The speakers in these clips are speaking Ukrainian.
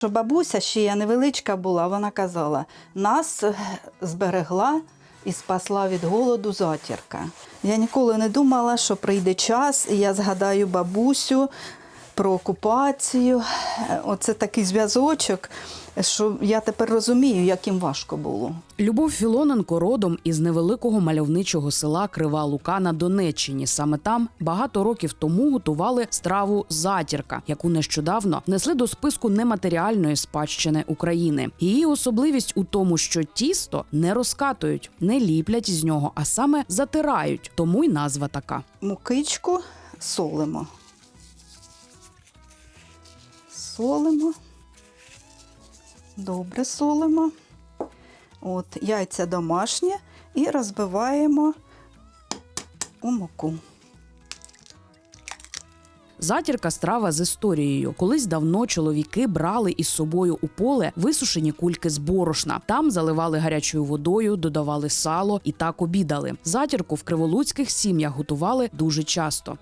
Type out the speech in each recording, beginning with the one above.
Що бабуся ще я невеличка була, вона казала, нас е, зберегла і спасла від голоду затірка. Я ніколи не думала, що прийде час, і я згадаю бабусю про окупацію. Е, Оце такий зв'язочок, що я тепер розумію, як їм важко було. Любов Філоненко родом із невеликого мальовничого села Крива Лука на Донеччині. Саме там багато років тому готували страву затірка, яку нещодавно внесли до списку нематеріальної спадщини України. Її особливість у тому, що тісто не розкатують, не ліплять з нього, а саме затирають. Тому й назва така. Мукичку солимо. Солимо. Добре солимо. От, яйця домашні і розбиваємо у муку. Затірка страва з історією. Колись давно чоловіки брали із собою у поле висушені кульки з борошна. Там заливали гарячою водою, додавали сало і так обідали. Затірку в криволуцьких сім'ях готували дуже часто.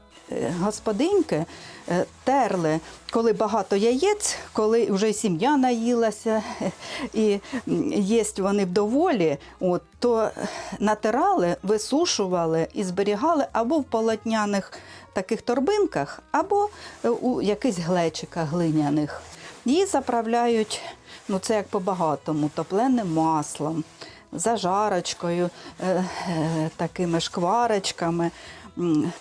Господиньки е, терли, коли багато яєць, коли вже сім'я наїлася, і єсть вони вдоволі, от, то натирали, висушували і зберігали або в полотняних таких торбинках, або е, у якихось глечиках глиняних. Її заправляють, ну це як по-багатому, топленим маслом, зажарочкою, е, такими шкварочками,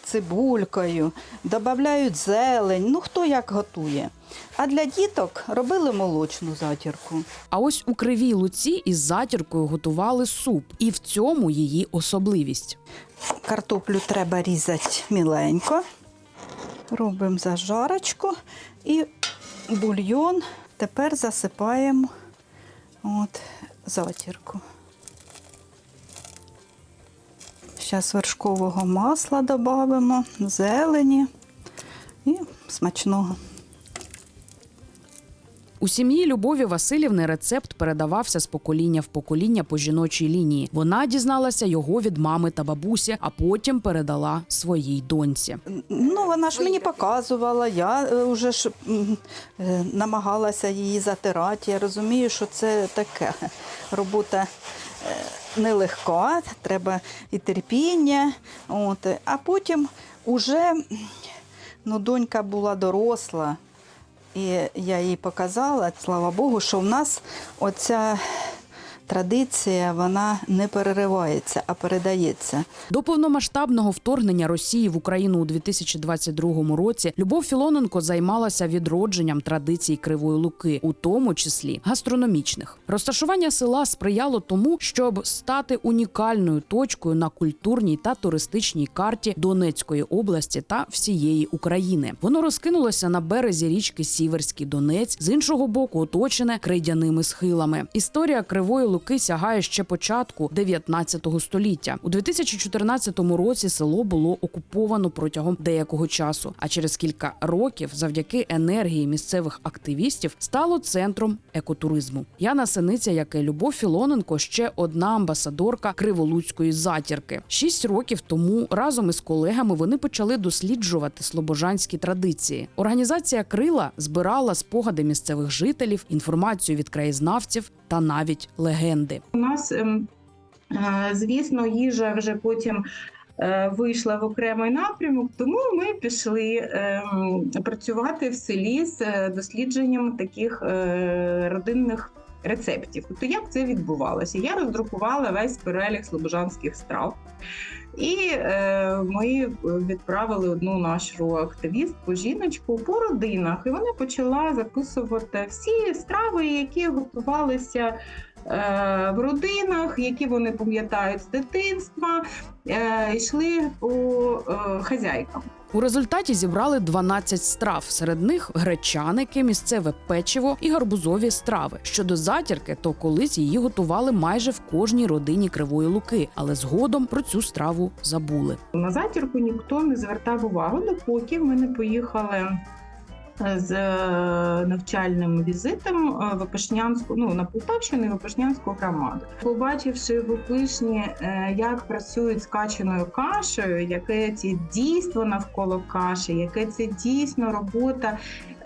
цибулькою, додають зелень, ну хто як готує. А для діток робили молочну затірку. А ось у кривій луці із затіркою готували суп, і в цьому її особливість. Картоплю треба різати міленько. Робимо зажарочку і бульйон. Тепер засипаємо от, затірку. Зараз вершкового масла додамо, зелені і смачного. У сім'ї Любові Васильівни рецепт передавався з покоління в покоління по жіночій лінії. Вона дізналася його від мами та бабусі, а потім передала своїй доньці. Ну, вона ж мені показувала, я е, вже ж е, намагалася її затирати. Я розумію, що це таке робота нелегка, треба і терпіння. От. А потім уже ну, донька була доросла, і я їй показала, слава Богу, що в нас оця традиція вона не переривається, а передається. До повномасштабного вторгнення Росії в Україну у 2022 році Любов Філоненко займалася відродженням традицій Кривої Луки, у тому числі гастрономічних. Розташування села сприяло тому, щоб стати унікальною точкою на культурній та туристичній карті Донецької області та всієї України. Воно розкинулося на березі річки Сіверський Донець, з іншого боку, оточене крейдяними схилами. Історія Кривої Луки сягає ще початку 19 століття. У 2014 році село було окуповано протягом деякого часу. А через кілька років, завдяки енергії місцевих активістів, стало центром екотуризму. Яна Синиця, як і Любов Філоненко, ще одна амбасадорка Криволуцької затірки. Шість років тому разом із колегами вони почали досліджувати слобожанські традиції. Організація Крила збирала спогади місцевих жителів, інформацію від краєзнавців та навіть легенди. У нас, ем, е, звісно, їжа вже потім е, вийшла в окремий напрямок, тому ми пішли ем, працювати в селі з е, дослідженням таких родинних рецептів. Тобто, як це відбувалося? Я роздрукувала весь перелік слобожанських страв. І ми відправили одну нашу активістку, жіночку по родинах, і вона почала записувати всі страви, які готувалися в родинах, які вони пам'ятають з дитинства, е, йшли по е, хазяйкам. У результаті зібрали 12 страв. Серед них гречаники, місцеве печиво і гарбузові страви. Щодо затірки, то колись її готували майже в кожній родині Кривої Луки, але згодом про цю страву забули. На затірку ніхто не звертав увагу, допоки ми не поїхали. З е, навчальним візитом Випишнянську, в Опишнянську, ну на Полтавщину, Випишнянську громаду, побачивши в Опишні, е, як працюють з качаною кашею, яке це дійство навколо каші, яке це дійсно робота е,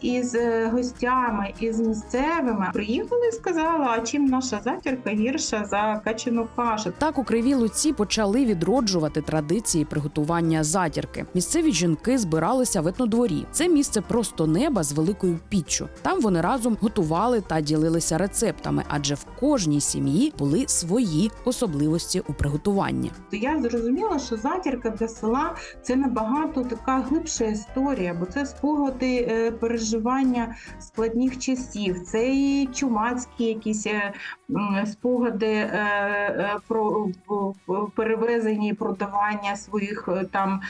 із е, гостями, із місцевими приїхали і сказали, а чим наша затірка гірша за качану кашу. Так у Кривій Луці почали відроджувати традиції приготування затірки. Місцеві жінки збиралися в етнодворі. Це місце просто неба з великою піччю. Там вони разом готували та ділилися рецептами, адже в кожній сім'ї були свої особливості у приготуванні. То я зрозуміла, що затірка для села це набагато така глибша історія, бо це спогади е, переживання складних часів, це і чумацькі якісь е, спогади е, е, про перевезення і продавання своїх е, там.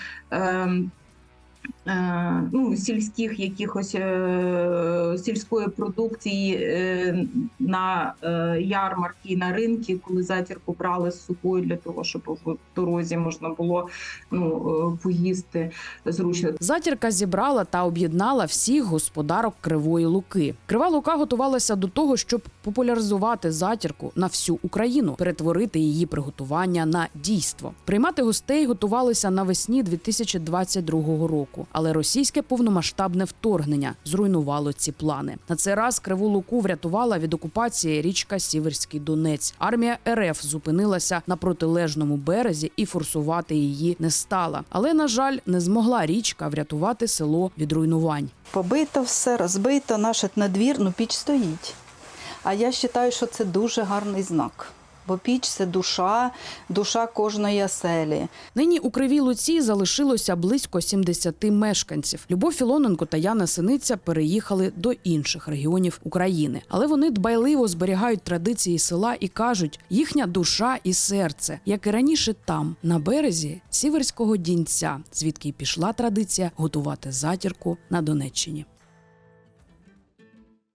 Е, Ну, сільських якихось е, сільської продукції е, на ярмарки, на ринки, коли затірку брали з собою для того, щоб в дорозі можна було ну, поїсти зручно. Затірка зібрала та об'єднала всіх господарок Кривої Луки. Крива Лука готувалася до того, щоб популяризувати затірку на всю Україну, перетворити її приготування на дійство. Приймати гостей готувалися навесні 2022 року, але російське повномасштабне вторгнення зруйнувало ці плани. На цей раз Криву Луку врятувала від окупації річка Сіверський Донець. Армія РФ зупинилася на протилежному березі і форсувати її не стала. Але на жаль, не змогла річка врятувати село від руйнувань. Побито все, розбито, наш етнодвір, ну піч стоїть. А я вважаю, що це дуже гарний знак. Бо піч це душа, душа кожної оселі. Нині у Кривій Луці залишилося близько 70 мешканців. Любов Філоненко та Яна Синиця переїхали до інших регіонів України, але вони дбайливо зберігають традиції села і кажуть, їхня душа і серце, як і раніше, там, на березі Сіверського дінця, звідки й пішла традиція готувати затірку на Донеччині.